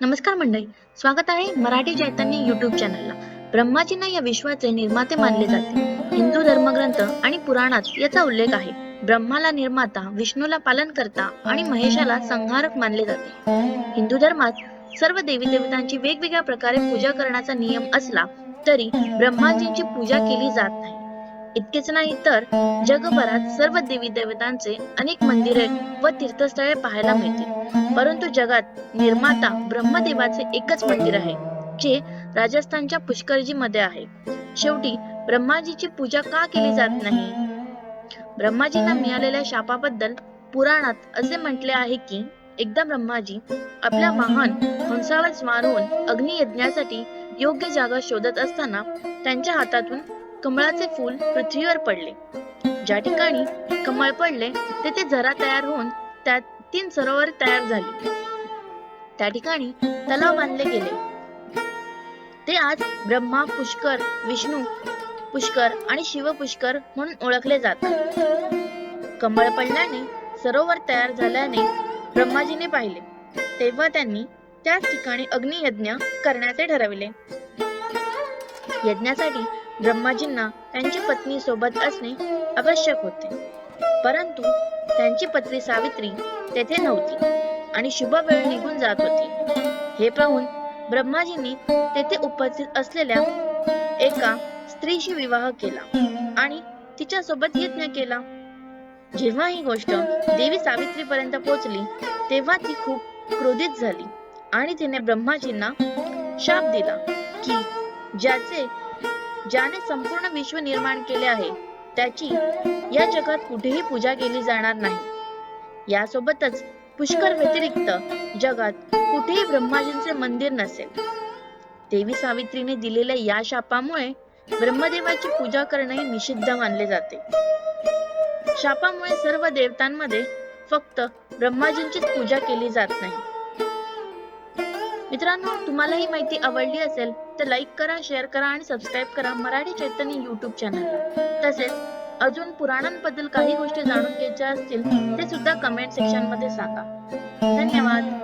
नमस्कार मंडळी स्वागत आहे मराठी चैतन्य युट्यूब चॅनलला ब्रह्माजींना या विश्वाचे निर्माते मानले जाते. हिंदू धर्मग्रंथ आणि पुराणात याचा उल्लेख आहे. ब्रह्माला निर्माता विष्णूला पालन करता आणि महेशाला संहारक मानले जाते. हिंदू धर्मात सर्व देवी देवतांची वेगवेगळ्या प्रकारे पूजा करण्याचा नियम असला तरी ब्रह्माजींची पूजा केली जात नाही. इतकेच नाही तर जगभरात सर्व देवी देवतांचे अनेक मंदिरे व तीर्थस्थळे पाहायला मिळतील. परंतु जगात निर्माता ब्रह्मदेवाचे एकच मंदिर आहे जे राजस्थानच्या पुष्करजी मध्ये आहे. शेवटी ब्रह्माजीची पूजा का केली जात नाही? ब्रह्माजींना मिळालेल्या शापाबद्दल पुराणात असे म्हटले आहे की एकदा ब्रह्माजी आपल्या वाहन हंसावर स्वार होऊन अग्नियज्ञासाठी योग्य जागा शोधत असताना त्यांच्या हातातून कमळाचे फूल पृथ्वीवर पडले. ज्या ठिकाणी कमळ पडले तेथे झरा तयार होऊन त्यात तीन सरोवर तयार झाली. त्या ठिकाणी तलाव बांधले गेले. ते आज ब्रह्मा पुष्कर विष्णू पुष्कर आणि शिव पुष्कर म्हणून ओळखले जातात. कमळ पडल्याने सरोवर तयार झाल्याने ब्रह्माजीने पाहिले. तेव्हा त्यांनी त्याच ठिकाणी अग्नियज्ञ करण्याचे ठरविले. यज्ञासाठी ब्रह्माजींना त्यांची पत्नी सोबत असणे आवश्यक होते. परंतु त्यांची पत्नी सावित्री तेथे नव्हती आणि शुभ वेळ निघून जात होती. हे पाहून ब्रह्माजींनी तेथे उपस्थित असलेल्या एका स्त्रीशी विवाह केला आणि तिच्या सोबत यज्ञ केला. जेव्हा ही गोष्ट देवी सावित्री पर्यंत पोहोचली तेव्हा ती खूप क्रोधित झाली आणि तिने ब्रह्माजींना शाप दिला की ज्याचे ज्याने संपूर्ण विश्व निर्माण केले आहे त्याची या जगात कुठेही पूजा केली जाणार नाही. यासोबतच पुष्कर व्यतिरिक्त जगात कुठेही ब्रह्माजींचे मंदिर नसेल. देवी सावित्रीने दिलेल्या या शापामुळे ब्रह्मदेवाची पूजा करणे निषिद्ध मानले जाते. शापामुळे सर्व देवतांमध्ये फक्त ब्रह्माजींचीच पूजा केली जात नाही. मित्रांनो तुम्हाला ही माहिती आवडली असेल तर लाईक करा शेअर करा आणि सबस्क्राईब करा मराठी चैतन्य युट्यूब चॅनल तसेच अजून पुराणांबद्दल काही गोष्टी जाणून घ्यायच्या असतील ते सुद्धा कमेंट सेक्शनमध्ये सांगा. धन्यवाद.